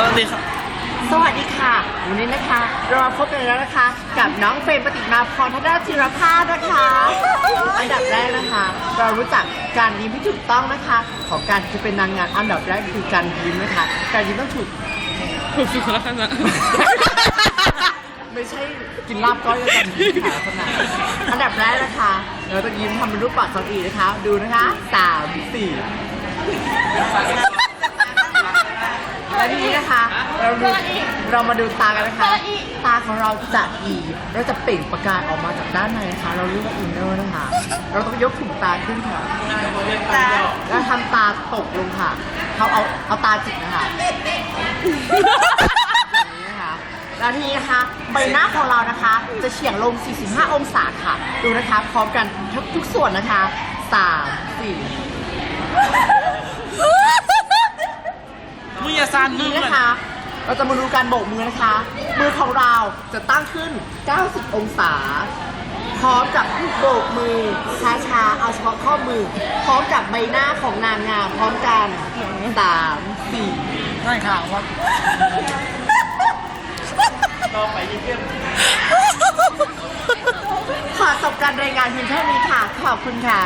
สวัสดีครับสวัสดีค่ะ วันนี้นะคะเรามาพบกันแล้วนะคะ กับน้องเฟรมปฏิมาพรธนาจิรภาสนะคะ อันดับแรกนะคะ เรารู้จักการยิ้มที่ถูกต้องนะคะ ของการจะเป็นนางงามอันดับแรกคือการยิ้มนะคะ การยิ้มต้องถูกถูกสุขลักษณะไม่ใช่กินลาบก้อยแล้วกันค่ะขนาดอันดับแรกนะคะ เราต้องยิ้มทำเป็นรูปปากสองอีนะคะ ดูนะคะสามสี่และที นี้นะคะ เราดูเรามาดูตากันนะคะ ตาของเราจะอีเราจะเปล่งประกายออกมาจากด้านในนะคะ เราเรียกว่าอินเนอร์นะคะ เราต้องยกถุงตาขึ้นค่ะแล้วทำตาตกลงค่ะ เขาเอาเอาตาจิกนะคะอย่างนี้นะคะแล้วทีนี้นะคะใบหน้าของเรานะคะ จะเฉียงลง 45 องศาค่ะ ดูนะคะ พร้อมกันทุกทุกส่วนนะคะ 3 4 มืออย่าสั่ นมืนี้อนะคะ เราจะมาดูการโบกมือนะคะ มือของเราจะตั้งขึ้น 90 องศา พร้อมกับโบกมือช้าๆ เอาเฉพาะข้อมือ พร้อมกับใบหน้าของนางงามพร้อมกัน3 4ใช่ค่ะว่าต่อไปยิ่งเข้มขอจบการรายงานเพียงเท่านี้ค่ะ ขอบคุณค่ะ